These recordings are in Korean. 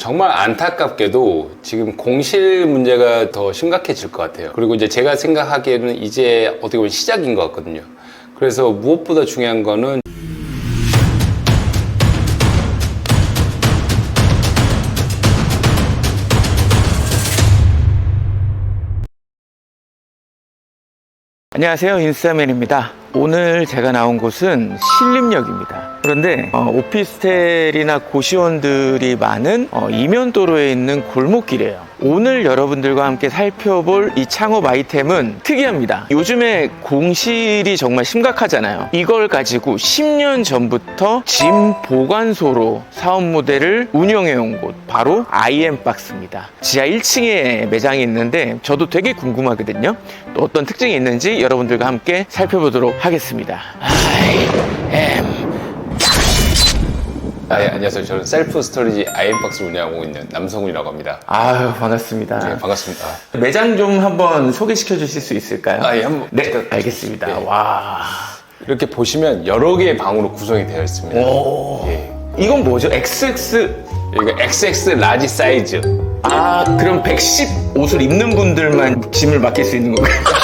정말 안타깝게도 지금 공실 문제가 더 심각해질 것 같아요. 그리고 이제 제가 생각하기에는 이제 어떻게 보면 시작인 것 같거든요. 그래서 무엇보다 중요한 거는 안녕하세요. 인스타맨입니다. 오늘 제가 나온 곳은 신림역입니다. 그런데 어, 오피스텔이나 고시원들이 많은 어, 이면도로에 있는 골목길이에요 오늘 여러분들과 함께 살펴볼 이 창업 아이템은 특이합니다. 요즘에 공실이 정말 심각하잖아요. 이걸 가지고 10년 전부터 짐 보관소로 사업 모델을 운영해 온 곳 바로 IM박스입니다. 지하 1층에 매장이 있는데 저도 되게 궁금하거든요. 또 어떤 특징이 있는지 여러분들과 함께 살펴보도록 하겠습니다. IM 아, 예, 안녕하세요. 저는 셀프 스토리지 아이엠박스 운영하고 있는 남성훈이라고 합니다. 아유 반갑습니다 네, 반갑습니다. 매장 좀 한번 소개시켜 주실 수 있을까요? 아, 예, 한번 네 제가- 알겠습니다 네. 와 이렇게 보시면 여러 개의 방으로 구성이 되어 있습니다. 오. 예. 이건 뭐죠? XX 여기가 XX 라지 사이즈. 아 그럼 110 옷을 입는 분들만 짐을 맡길 수 있는 건가요?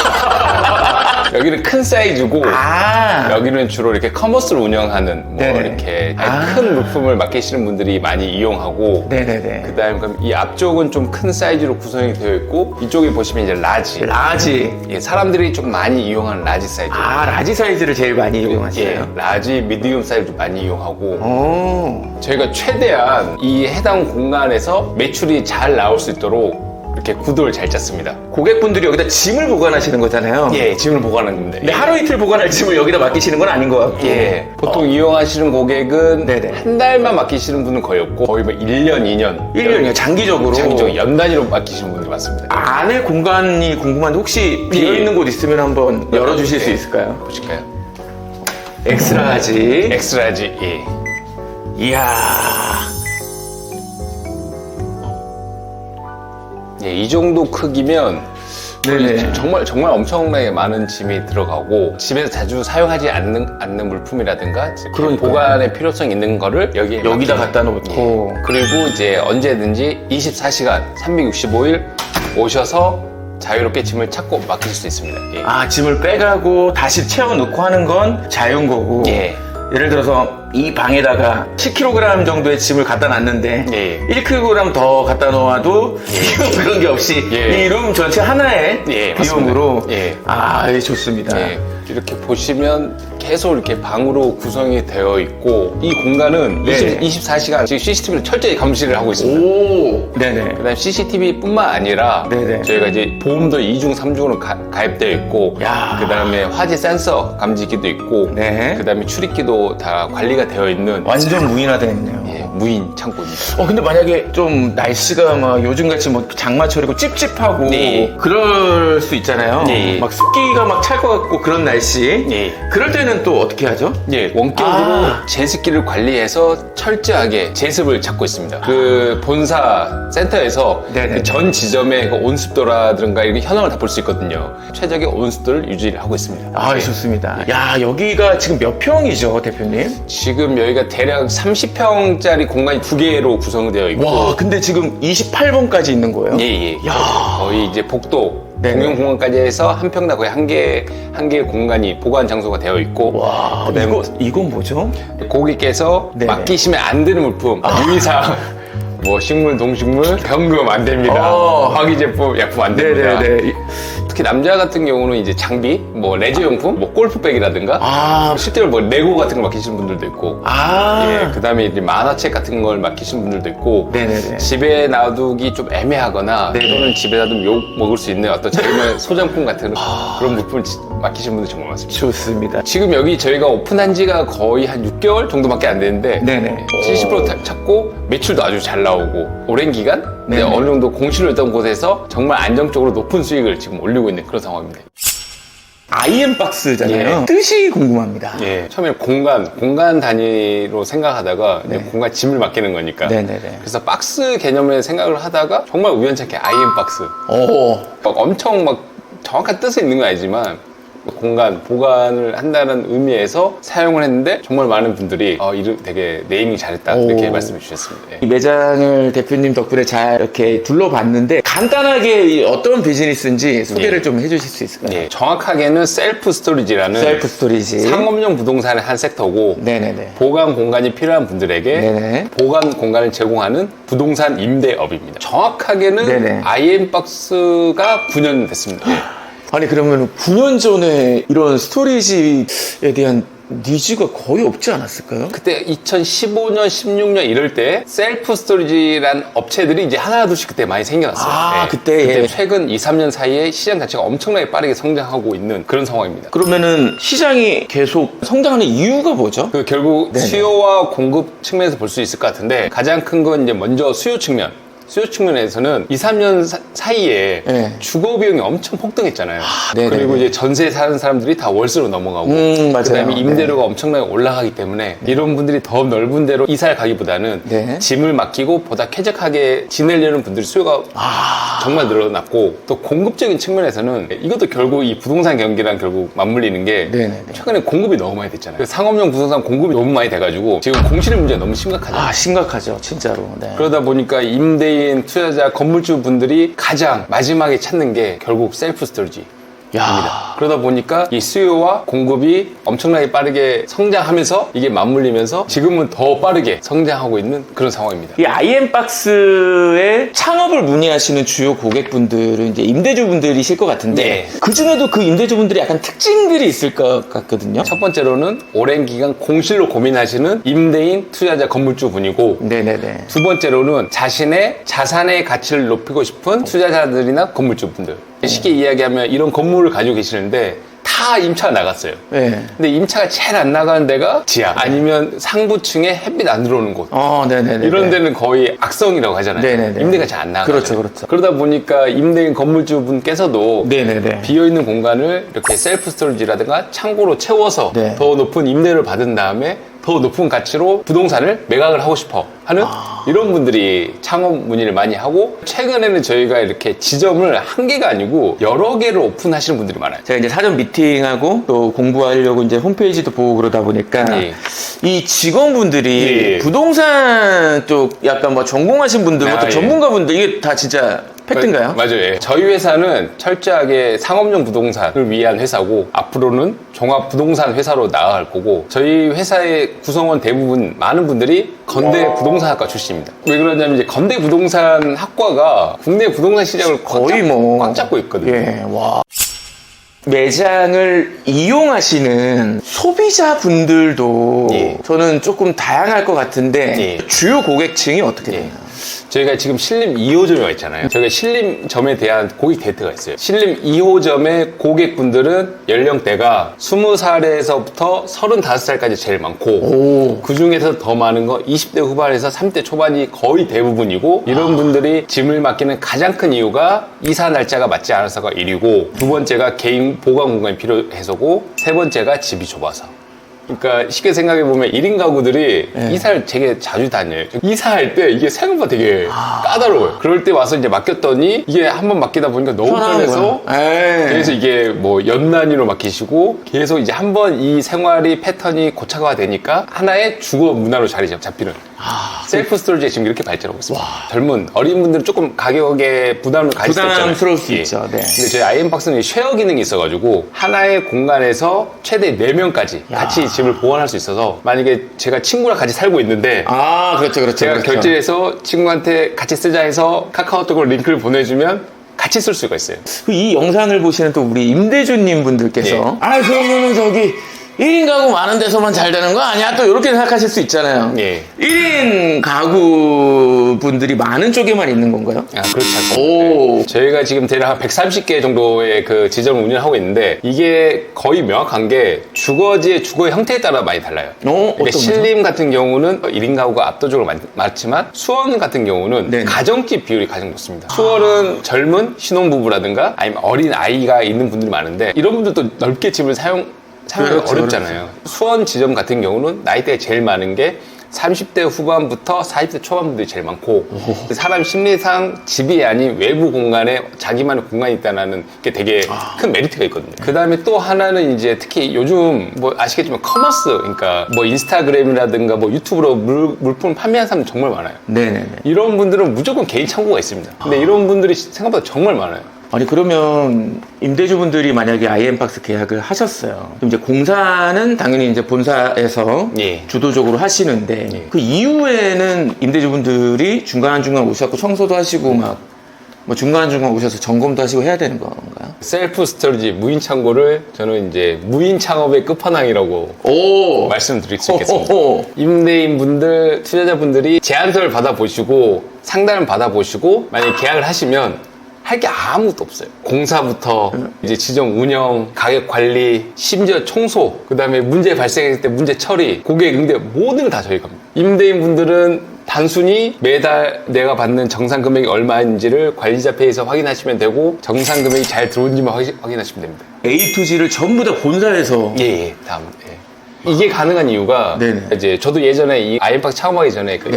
여기는 큰 사이즈고 아 여기는 주로 이렇게 커머스를 운영하는 뭐 네네. 이렇게 아. 큰 물품을 맡기시는 분들이 많이 이용하고 네네네 그다음 그럼 이 앞쪽은 좀 큰 사이즈로 구성이 되어 있고 이쪽에 보시면 이제 라지. 라지 예, 사람들이 좀 많이 이용하는 라지 사이즈. 아 라지 사이즈를 제일 많이 이용하세요? 예, 라지, 미디움 사이즈 많이 이용하고 오 저희가 최대한 이 해당 공간에서 매출이 잘 나올 수 있도록 이렇게 구도를 잘 짰습니다. 고객분들이 여기다 짐을 보관하시는 거잖아요 예, 짐을 보관하는 겁니다. 근데 하루 이틀 보관할 짐을 여기다 맡기시는 건 아닌 것 같고 예, 보통 이용하시는 고객은 네네. 한 달만 맡기시는 분은 거의 없고 거의 뭐 1년, 2년 1년이요 장기적으로 장기적으로 연 단위로 맡기시는 분들이 많습니다. 안에 공간이 궁금한데 혹시 비어있는 곳 있으면 한번 열어주실 수 예. 있을까요? 보실까요? 엑스라지 엑스라지, 예. 이야 예, 이 정도 크기면 네네. 정말 정말 엄청나게 많은 짐이 들어가고 집에서 자주 사용하지 않는 않는 물품이라든가 그러니까요. 보관의 필요성 있는 거를 여기에 여기다 갖다 놓고. 예. 그리고 이제 언제든지 24시간 365일 오셔서 자유롭게 짐을 찾고 맡기실 수 있습니다. 예. 아 짐을 빼가고 다시 채워 넣고 하는 건 자유인 거고 예. 예를 들어서 이 방에다가 10kg 정도의 짐을 갖다 놨는데 예. 1kg 더 갖다 놓아도 비용 그런 게 없이 예. 이룸 전체 하나의 예, 비용으로. 예. 아 예, 좋습니다. 예, 이렇게 보시면 계속 이렇게 방으로 구성이 되어 있고 이 공간은 네. 20, 24시간 지금 CCTV를 철저히 감시를 하고 있습니다. 오 네네 그다음 CCTV뿐만 아니라 네네. 저희가 이제 보험도 2중, 3중으로 가 입되어 있고 야. 그다음에 화재 센서 감지기도 있고 네. 그다음에 출입기도 다 관리가 되어 있는 완전 무인화되어 있네요. 예, 무인 창고입니다. 어 근데 만약에 좀 날씨가 막 요즘같이 뭐 장마철이고 찝찝하고 네. 그럴 수 있잖아요. 네. 막 습기가 막 찰 것 같고 그런 날씨. 예. 그럴 때는 또 어떻게 하죠? 예, 원격으로 아. 제습기를 관리해서 철저하게 제습을 찾고 있습니다. 그 본사 센터에서 네네. 그전 지점의 그 온습도라든가 이런 현황을 다 볼 수 있거든요. 최적의 온습도를 유지를 하고 있습니다. 아 예. 좋습니다. 야 여기가 지금 몇 평이죠 대표님? 지금 여기가 대략 30평 짜리 공간이 두 개로 구성되어 있고 와 근데 지금 28번까지 있는 거예요? 예, 예. 거의 이제 복도 네네. 공용 공간까지 해서 한 평당 거의 한 개, 한 개의 공간이 보관 장소가 되어 있고. 와 그다음에 이거 이건 뭐죠? 고객께서 네네. 맡기시면 안 되는 물품, 유의사항, 뭐 식물, 동식물, 변금 안 됩니다. 어. 화기 제품, 약품 안 됩니다. 네네네. 특히 남자 같은 경우는 이제 장비, 뭐 레저 용품, 뭐 골프백이라든가, 아, 실제로 뭐 레고 같은 걸 맡기시는 분들도 있고, 아. 예, 그 다음에 이제 만화책 같은 걸 맡기시는 분들도 있고, 네네네. 집에 놔두기 좀 애매하거나 네네. 또는 집에 놔두면 욕 먹을 수 있는 어떤 자기만 소장품 같은 그런 물품을 지- 맡기시는 분들 정말 많습니다. 좋습니다. 지금 여기 저희가 오픈한 지가 거의 한 6개월 정도밖에 안 되는데 네네. 70% 타- 찾고 매출도 아주 잘 나오고 오랜 기간 근데 네네. 어느 정도 공실로 있던 곳에서 정말 안정적으로 높은 수익을 지금 올리고 있는 그런 상황입니다. IM 박스잖아요. 예. 뜻이 궁금합니다. 예, 처음에 공간, 공간 단위로 생각하다가 이제 공간 짐을 맡기는 거니까. 네. 네네네. 그래서 박스 개념의 생각을 하다가 정말 우연찮게 IM 박스. 오. 막 엄청 막 정확한 뜻은 있는 건 아니지만 공간 보관을 한다는 의미에서 사용을 했는데 정말 많은 분들이 어, 이름 되게 네이밍 잘했다 이렇게 오. 말씀해 주셨습니다. 예. 이 매장을 대표님 덕분에 잘 이렇게 둘러봤는데 간단하게 이 어떤 비즈니스인지 소개를 예. 좀 해주실 수 있을까요? 예, 정확하게는 셀프 스토리지라는 셀프 스토리지. 상업용 부동산의 한 섹터고 네네네. 보관 공간이 필요한 분들에게 네네. 보관 공간을 제공하는 부동산 임대업입니다. 정확하게는 네네. IM박스가 9년 됐습니다. 예. 아니 그러면 9년 전에 이런 스토리지에 대한 니즈가 거의 없지 않았을까요? 그때 2015년, 16년 이럴 때 셀프 스토리지란 업체들이 이제 하나둘씩 그때 많이 생겨났어요. 아, 그때, 예. 최근 2, 3년 사이에 시장 자체가 엄청나게 빠르게 성장하고 있는 그런 상황입니다. 그러면은 시장이 계속 성장하는 이유가 뭐죠? 그 결국 네네. 수요와 공급 측면에서 볼 수 있을 것 같은데 가장 큰 건 이제 먼저 수요 측면. 수요 측면에서는 2, 3년 사, 이에 네. 주거 비용이 엄청 폭등했잖아요. 네네네. 그리고 이제 전세 사는 사람들이 다 월세로 넘어가고 음. 그다음에 네. 임대료가 엄청나게 올라가기 때문에 이런 분들이 더 넓은 데로 이사를 가기보다는 네. 짐을 맡기고 보다 쾌적하게 지내려는 분들이 수요가 아. 정말 늘어났고 또 공급적인 측면에서는 이것도 결국 이 부동산 경기랑 결국 맞물리는 게 네네네. 최근에 공급이 너무 많이 됐잖아요. 그 상업용 부동산 공급이 너무 많이 돼가지고 지금 공실 문제가 너무 심각하잖아요. 아 심각하죠 진짜로. 네. 그러다 보니까 임대 인, 투자자, 건물주 분들이 가장 마지막에 찾는 게 결국 셀프 스토리지. 야. 그러다 보니까 이 수요와 공급이 엄청나게 빠르게 성장하면서 이게 맞물리면서 지금은 더 빠르게 성장하고 있는 그런 상황입니다. 이 IM박스의 창업을 문의하시는 주요 고객분들은 이제 임대주분들이실 것 같은데 네. 그 중에도 그 임대주분들이 약간 특징들이 있을 것 같거든요. 첫 번째로는 오랜 기간 공실로 고민하시는 임대인, 투자자, 건물주 분이고 네네네. 두 번째로는 자신의 자산의 가치를 높이고 싶은 투자자들이나 건물주 분들. 쉽게 이야기하면 이런 건물을 가지고 계시는 데 다 임차가 나갔어요. 네. 근데 임차가 제일 안 나가는 데가 지하 아니면 상부층에 햇빛 안 들어오는 곳. 어, 네네네. 이런 데는 거의 악성이라고 하잖아요. 네네네. 임대가 잘 안 나가요. 그렇죠, 그렇죠. 그러다 보니까 임대인 건물주분께서도 네네네. 비어 있는 공간을 이렇게 셀프 스토리지라든가 창고로 채워서 네. 더 높은 임대를 받은 다음에 더 높은 가치로 부동산을 매각을 하고 싶어 하는 아. 이런 분들이 창업 문의를 많이 하고 최근에는 저희가 이렇게 지점을 한 개가 아니고 여러 개를 오픈하시는 분들이 많아요. 제가 이제 사전 미팅하고 또 공부하려고 이제 홈페이지도 보고 그러다 보니까 예. 이 직원분들이 예. 부동산 쪽 약간 뭐 전공하신 분들, 아, 또 예. 전문가분들 이게 다 진짜 팩트인가요? 맞아요. 예. 저희 회사는 철저하게 상업용 부동산을 위한 회사고 앞으로는 종합 부동산 회사로 나아갈 거고 저희 회사의 구성원 대부분 많은 분들이 건대 부동산학과 출신입니다. 왜 그러냐면 이제 건대 부동산 학과가 국내 부동산 시장을 꽉 거의 잡- 뭐꽉 잡고 있거든요. 예, 와. 매장을 이용하시는 소비자분들도 예. 저는 조금 다양할 것 같은데 예. 주요 고객층이 어떻게 예. 되나요? 저희가 지금 신림 2호점에 와 있잖아요. 저희가 신림점에 대한 고객 데이터가 있어요. 신림 2호점의 고객분들은 연령대가 20살에서부터 35살까지 제일 많고 오. 그 중에서 더 많은 거 20대 후반에서 30대 초반이 거의 대부분이고 이런 아. 분들이 짐을 맡기는 가장 큰 이유가 이사 날짜가 맞지 않아서가 1위고 두 번째가 개인 보관 공간이 필요해서고 세 번째가 집이 좁아서 그러니까 쉽게 생각해 보면 1인 가구들이 네. 이사를 되게 자주 다녀요. 이사할 때 이게 생각보다 되게 아. 까다로워요. 그럴 때 와서 이제 맡겼더니 이게 한 번 맡기다 보니까 너무 편해서. 에이. 그래서 이게 뭐 연단위로 맡기시고 계속 이제 한 번 이 생활이 패턴이 고착화가 되니까 하나의 주거 문화로 자리 잡- 잡히는 아. 셀프 스토리지가 지금 이렇게 발전하고 있습니다. 젊은 어린 분들은 조금 가격에 부담을 가질 수 있잖아요. 부담스러울 수 예. 있죠. 네. 근데 저희 아이엠박스는 쉐어 기능이 있어가지고 하나의 공간에서 최대 4명까지 같이 집을 보관할 수 있어서 만약에 제가 친구랑 같이 살고 있는데 아, 그렇죠, 그렇죠. 제가 그렇죠. 결제해서 친구한테 같이 쓰자 해서 카카오톡으로 링크를 보내주면 같이 쓸 수가 있어요. 그이 영상을 보시는 또 우리 임대주님 분들께서 예. 아, 그러면은 저기 1인 가구 많은 데서만 잘 되는 거 아니야? 또 이렇게 생각하실 수 있잖아요. 예. 1인 가구 분들이 많은 쪽에만 있는 건가요? 아, 그렇지 않습니다. 오. 네. 저희가 지금 대략 한 130개 정도의 그 지점을 운영하고 있는데 이게 거의 명확한 게 주거지의 주거의 형태에 따라 많이 달라요. 어, 그러니까 어떤 거죠? 신림 같은 경우는 1인 가구가 압도적으로 많, 많지만 수원 같은 경우는 네네. 가정집 비율이 가장 높습니다. 수원은 젊은 신혼부부라든가 아니면 어린 아이가 있는 분들이 많은데 이런 분들도 넓게 집을 사용 사용하기 그렇죠, 어렵잖아요. 수원 지점 같은 경우는 나이대가 제일 많은 게 30대 후반부터 40대 초반분들이 제일 많고 사람 심리상 집이 아닌 외부 공간에 자기만의 공간이 있다는 게 되게 큰 메리트가 있거든요. 그 다음에 또 하나는 이제 특히 요즘 뭐 아시겠지만 커머스 그러니까 뭐 인스타그램이라든가 뭐 유튜브로 물, 물품 판매하는 사람 정말 많아요. 네네네. 이런 분들은 무조건 개인 창고가 있습니다. 근데 이런 분들이 생각보다 정말 많아요. 아니 그러면 임대주분들이 만약에 아이엠박스 계약을 하셨어요. 그럼 이제 공사는 당연히 이제 본사에서 예. 주도적으로 하시는데 예. 그 이후에는 임대주분들이 중간 중간 오셔서 청소도 하시고 막 뭐 중간 중간 오셔서 점검도 하시고 해야 되는 건가요? 셀프 스토리지 무인 창고를 저는 이제 무인 창업의 끝판왕이라고 오 말씀드릴 수 있겠습니다. 호호호. 임대인 분들, 투자자분들이 제안서를 받아보시고 상담을 받아보시고 만약에 계약을 하시면 할 게 아무것도 없어요. 공사부터 이제 지정 운영, 가격 관리, 심지어 청소, 그 다음에 문제 발생했을 때 문제 처리, 고객 응대 모든 걸 다 저희가 합니다. 임대인 분들은 단순히 매달 내가 받는 정상 금액이 얼마인지를 관리자 페이에서 확인하시면 되고 정상 금액이 잘 들어온지만 확인- 확인하시면 됩니다. A to G를 전부 다 본사에서 예, 예, 다음. 예. 이게 가능한 이유가 네네. 이제 저도 예전에 이 아이엠팍 창업하기 전에 그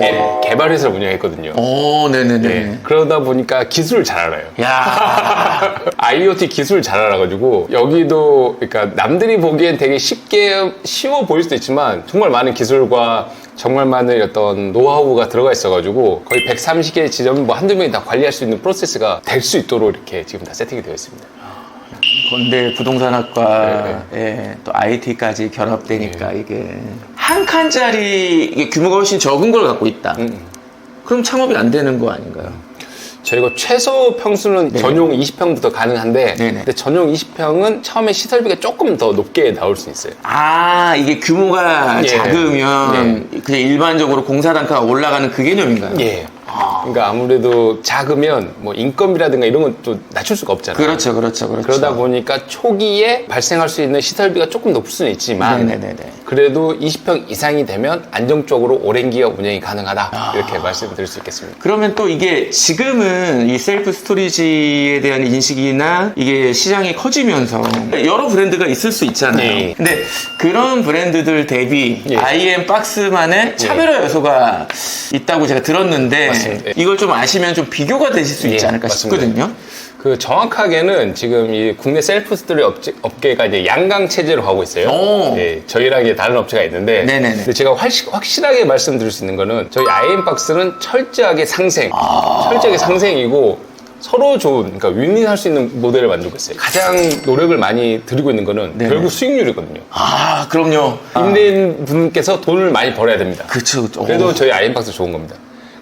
개발 회사를 운영했거든요. 오 네네네. 예. 그러다 보니까 기술을 잘 알아요. 야 IoT 기술을 잘 알아가지고 여기도 그러니까 남들이 보기엔 되게 쉽게 쉬워 보일 수도 있지만 정말 많은 기술과 정말 많은 어떤 노하우가 들어가 있어가지고 거의 130개의 지점 뭐 한두 명이 다 관리할 수 있는 프로세스가 될 수 있도록 이렇게 지금 다 세팅이 되어 있습니다. 건대 부동산학과에 또 IT까지 결합되니까 이게 한 칸짜리 이게 규모가 훨씬 적은 걸 갖고 있다. 음. 그럼 창업이 안 되는 거 아닌가요? 저희가 최소 평수는 전용 20평부터 가능한데 네네. 근데 전용 20평은 처음에 시설비가 조금 더 높게 나올 수 있어요. 아 이게 규모가 예. 작으면 그냥 일반적으로 공사 단가가 올라가는 그 개념인가요? 예. 그러니까 아무래도 작으면 뭐 인건비라든가 이런 건 또 낮출 수가 없잖아요. 그렇죠, 그렇죠, 그렇죠. 그러다 보니까 초기에 발생할 수 있는 시설비가 조금 높을 수는 있지만 네네네네. 그래도 20평 이상이 되면 안정적으로 오랜 기간 운영이 가능하다 아. 이렇게 말씀드릴 수 있겠습니다. 그러면 또 이게 지금은 이 셀프 스토리지에 대한 인식이나 이게 시장이 커지면서 여러 브랜드가 있을 수 있잖아요. 예. 근데 그런 브랜드들 대비 예. IM 박스만의 차별화 요소가 있다고 제가 들었는데 맞습니다. 예. 이걸 좀 아시면 좀 비교가 되실 수 있지 예, 않을까 맞습니다. 싶거든요. 그 정확하게는 지금 이 국내 셀프 스토리 업체, 업계가 이제 양강 체제로 가고 있어요. 오. 네, 저희랑 이제 다른 업체가 있는데, 네네네. 근데 제가 확실, 확실하게 말씀드릴 수 있는 거는 저희 아이엠박스는 철저하게 상생, 아. 철저하게 상생이고 서로 좋은, 그러니까 윈윈할 수 있는 모델을 만들고 있어요. 가장 노력을 많이 들이고 있는 거는 네네. 결국 수익률이거든요. 아, 그럼요. 임대인 분께서 돈을 많이 벌어야 됩니다. 그쵸. 그래도 오. 저희 아이엠박스 좋은 겁니다.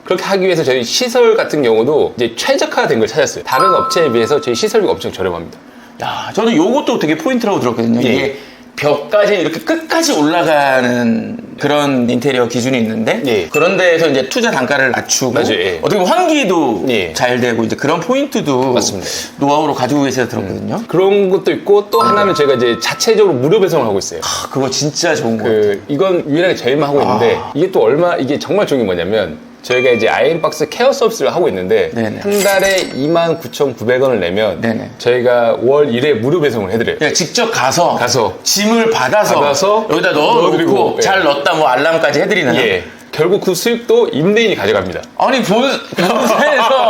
그렇게 하기 위해서 저희 시설 같은 경우도 이제 최적화된 걸 찾았어요. 다른 업체에 비해서 저희 시설비가 엄청 저렴합니다. 야, 저는 요것도 되게 포인트라고 들었거든요. 예. 이게 벽까지 이렇게 끝까지 올라가는 그런 인테리어 기준이 있는데 예. 그런 데에서 이제 투자 단가를 낮추고 맞아요, 예. 어떻게 보면 환기도 예. 잘 되고 이제 그런 포인트도 맞습니다. 노하우로 가지고 계셔서 들었거든요. 그런 것도 있고 또 하나는 저희가 이제 자체적으로 무료 배송을 하고 있어요. 아, 그거 진짜 좋은 거 같아요. 그 이건 유일하게 저희만 하고 있는데 아. 이게 또 얼마 이게 정말 좋은 게 뭐냐면 저희가 이제 아이엠박스 케어 서비스를 하고 있는데 네네. 한 달에 29,900원을 내면 네네. 저희가 월 1회 무료 배송을 해드려요. 그냥 직접 가서, 가서 짐을 받아서, 받아서 여기다 넣어놓고 예. 잘 넣었다 뭐 알람까지 해드리나요? 예. 결국 그 수익도 임대인이 가져갑니다. 아니 본, 본사에서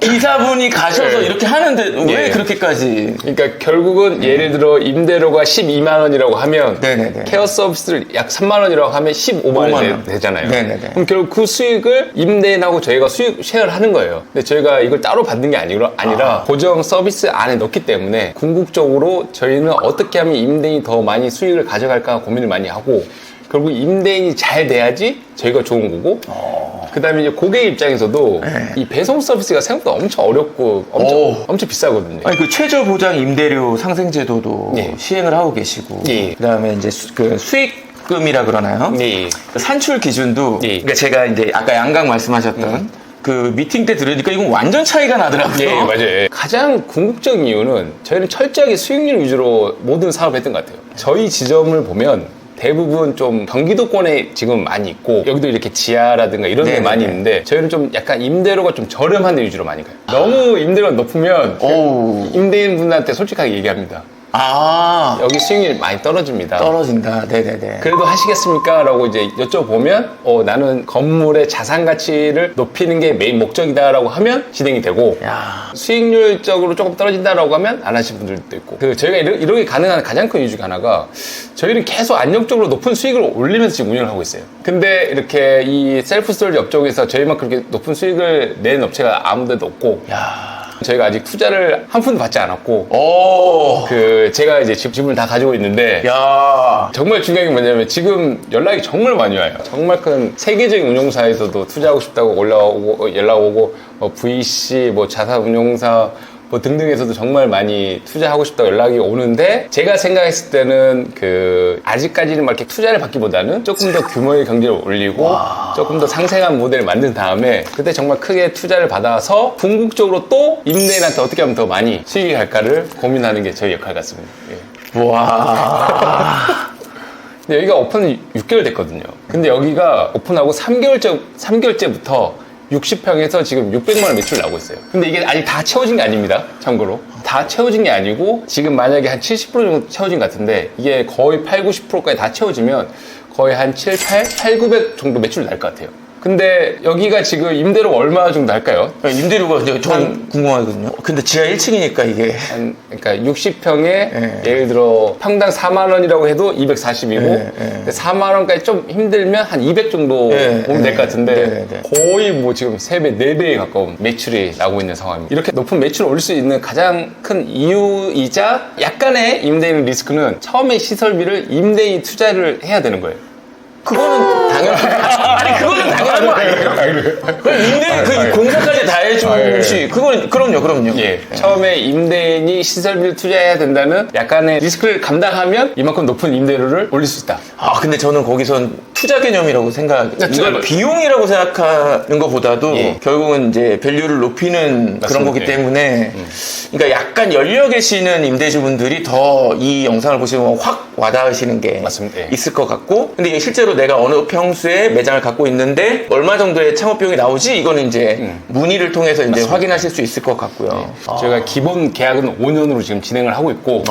기사분이 가셔서 예. 이렇게 하는데 왜 예. 그렇게까지 그러니까 결국은 예를 들어 임대료가 12만 원이라고 하면 네네네. 케어 서비스를 약 3만 원이라고 하면 15만 5만 원이 원. 되, 잖아요 네네네. 그럼 결국 그 수익을 임대인하고 저희가 수익 쉐어를 하는 거예요. 근데 저희가 이걸 따로 받는 게 아니라, 아니라 고정 서비스 안에 넣기 때문에 궁극적으로 저희는 어떻게 하면 임대인이 더 많이 수익을 가져갈까 고민을 많이 하고 결국 임대인이 잘 돼야지 저희가 좋은 거고 그 다음에 이제 고객 입장에서도 네. 이 배송 서비스가 생각보다 엄청 어렵고 엄청, 오. 엄청 비싸거든요. 아니 그 최저 보장 임대료 상생 제도도 예. 시행을 하고 계시고 예. 그다음에 이제 수, 그 수익 금이라 그러나요? 네. 그 산출 기준도 예. 그러니까 제가 이제 아까 양강 말씀하셨던 그 미팅 때 들으니까 이건 완전 차이가 나더라고요. 예, 맞아요. 가장 궁극적인 이유는 저희는 철저하게 수익률 위주로 모든 사업을 했던 것 같아요. 저희 지점을 보면 대부분 좀 경기도권에 지금 많이 있고 여기도 이렇게 지하라든가 이런 데 네네네. 많이 있는데 저희는 좀 약간 임대료가 좀 저렴한 데 위주로 많이 가요. 너무 임대료가 높으면 오우. 임대인 분한테 솔직하게 얘기합니다. 아, 여기 수익률이 많이 떨어집니다. 떨어진다. 네네네. 그래도 하시겠습니까? 라고 이제 여쭤보면 어, 나는 건물의 자산 가치를 높이는 게 메인 목적이다라고 하면 진행이 되고 야, 수익률적으로 조금 떨어진다라고 하면 안 하시는 분들도 있고 그 저희가 이러, 이러게 가능한 가장 큰 이유 중에 하나가 저희는 계속 안정적으로 높은 수익을 올리면서 지금 운영을 하고 있어요 근데 이렇게 이 셀프 스토리지 업종에서 저희만큼 그렇게 높은 수익을 낸 업체가 아무 데도 없고 야. 저희가 아직 투자를 한 푼도 받지 않았고 오, 그 제가 이제 집, 집을 다 가지고 있는데 야. 정말 중요한 게 뭐냐면 지금 연락이 정말 많이 와요. 정말 큰 세계적인 운용사에서도 투자하고 싶다고 올라오고 연락 오고 뭐 VC 뭐 자산 운용사 뭐 등등에서도 정말 많이 투자하고 싶다고 연락이 오는데 제가 생각했을 때는 그 아직까지는 막 이렇게 투자를 받기보다는 조금 더 규모의 경제를 올리고 조금 더 상생한 모델을 만든 다음에 그때 정말 크게 투자를 받아서 궁극적으로 또 임대인한테 어떻게 하면 더 많이 수익이 갈까를 고민하는 게 저희 역할 같습니다. 예. 와. 근데 여기가 오픈은 6개월 됐거든요. 근데 여기가 오픈하고 3개월째, 3개월째부터 60평에서 지금 600만 원 매출 나오고 있어요. 근데 이게 아직 다 채워진 게 아닙니다. 참고로. 다 채워진 게 아니고 지금 만약에 한 70% 정도 채워진 것 같은데 이게 거의 8, 90%까지 다 채워지면 거의 한 7, 8, 8, 900 정도 매출 날 것 같아요. 근데 여기가 지금 임대료 얼마 정도 할까요? 임대료가 이제 전 궁금하거든요. 근데 지하 1층이니까 이게. 한, 그러니까 60평에 예. 예를 들어 평당 4만 원이라고 해도 240이고 예, 예. 4만 원까지 좀 힘들면 한 200 정도 예, 보면 될 예. 것 같은데 네, 네, 네. 거의 뭐 지금 3배, 4배에 가까운 매출이 나고 있는 상황입니다. 이렇게 높은 매출을 올릴 수 있는 가장 큰 이유이자 약간의 임대인 리스크는 처음에 시설비를 임대인 투자를 해야 되는 거예요. 그거는 당연한 아니 그거는 당연한 거 아니에요? 그 임대 그 공사까지 다 해주시 그건 그럼요 그럼요. 예. 처음에 임대인이 시설비를 투자해야 된다는 약간의 리스크를 감당하면 이만큼 높은 임대료를 올릴 수 있다. 아 근데 저는 거기선 투자 개념이라고 생각 네, 이걸 비용이라고 생각하는 것보다도 예. 결국은 이제 밸류를 높이는 그런 맞습니다. 거기 예. 때문에 그러니까 약간 열려 계시는 임대주분들이 더 이 영상을 보시면 확 와닿으시는 게 맞습니다. 예. 있을 것 같고 근데 이게 실제로 내가 어느 평수에 매장을 갖고 있는데 얼마 정도의 창업 비용이 나오지 이거는 이제 문의를 통해서 이제 확인하실 수 있을 것 같고요. 저희가 기본 계약은 5년으로 지금 진행을 하고 있고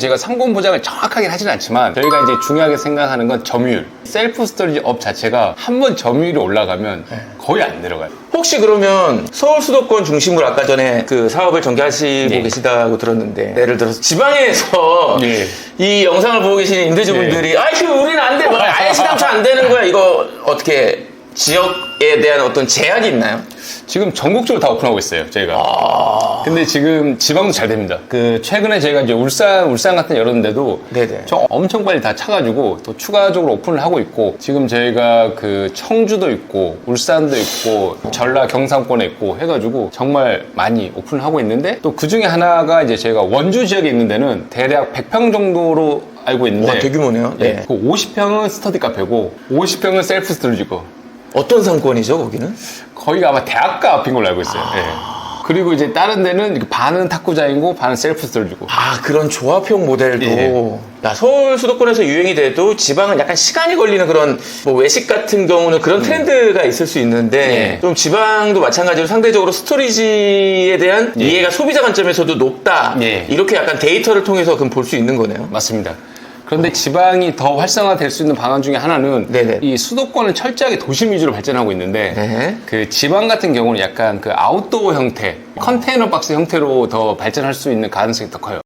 제가 상권 보장을 정확하게 하진 않지만 저희가 이제 중요하게 생각하는 건 점유율 셀프 스토리지 업 자체가 한 번 점유율이 올라가면 거의 안 내려가요. 혹시 그러면 서울 수도권 중심으로 아까 전에 그 사업을 전개하시고 예. 계시다고 들었는데 예를 들어서 지방에서 예. 이 영상을 보고 계시는 임대주분들이 아휴 우리는 안 돼, 뭐 아예 시담초 안 되는 거야. 이거 어떻게 지역에 대한 어떤 제약이 있나요? 지금 전국적으로 다 오픈하고 있어요 저희가 아. 근데 지금 지방도 잘 됩니다 그 최근에 저희가 이제 울산 울산 같은 열었는데도 네네. 저 엄청 빨리 다 차가지고 또 추가적으로 오픈을 하고 있고 지금 저희가 그 청주도 있고 울산도 있고 전라 경상권에 있고 해가지고 정말 많이 오픈을 하고 있는데 또 그 중에 하나가 이제 저희가 원주 지역에 있는 데는 대략 100평 정도로 알고 있는데 와 대규모네요. 네, 네. 그 50평은 스터디 카페고 50평은 셀프 스토리지고 어떤 상권이죠 거기는? 거기가 아마 대학가 앞인 걸로 알고 있어요. 예. 그리고 이제 다른 데는 이렇게 반은 탁구장이고 반은 셀프 스토리지고 아 그런 조합형 모델도 예. 야, 서울 수도권에서 유행이 돼도 지방은 약간 시간이 걸리는 그런 뭐 외식 같은 경우는 그런 트렌드가 있을 수 있는데 예. 좀 지방도 마찬가지로 상대적으로 스토리지에 대한 예. 이해가 소비자 관점에서도 높다 예. 이렇게 약간 데이터를 통해서 그럼 볼 수 있는 거네요. 맞습니다. 그런데 지방이 더 활성화될 수 있는 방안 중에 하나는 네네. 이 수도권은 철저하게 도심 위주로 발전하고 있는데 네. 그 지방 같은 경우는 약간 그 아웃도어 형태, 컨테이너 박스 형태로 더 발전할 수 있는 가능성이 더 커요.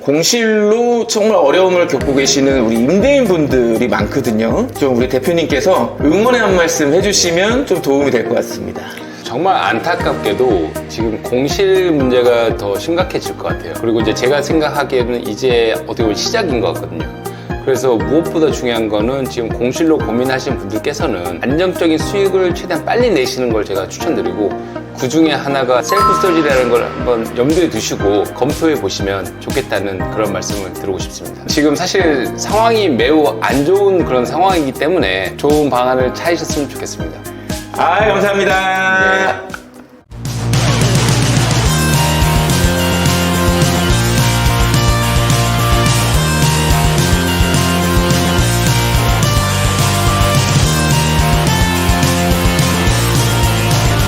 공실로 정말 어려움을 겪고 계시는 우리 임대인 분들이 많거든요. 좀 우리 대표님께서 응원의 한 말씀 해주시면 좀 도움이 될 것 같습니다. 정말 안타깝게도 지금 공실 문제가 더 심각해질 것 같아요. 그리고 이제 제가 생각하기에는 이제 어떻게 보면 시작인 것 같거든요. 그래서 무엇보다 중요한 거는 지금 공실로 고민하신 분들께서는 안정적인 수익을 최대한 빨리 내시는 걸 제가 추천드리고 그 중에 하나가 셀프 스토리라는 걸 한번 염두에 두시고 검토해 보시면 좋겠다는 그런 말씀을 드리고 싶습니다. 지금 사실 상황이 매우 안 좋은 그런 상황이기 때문에 좋은 방안을 찾으셨으면 좋겠습니다. 아, 감사합니다.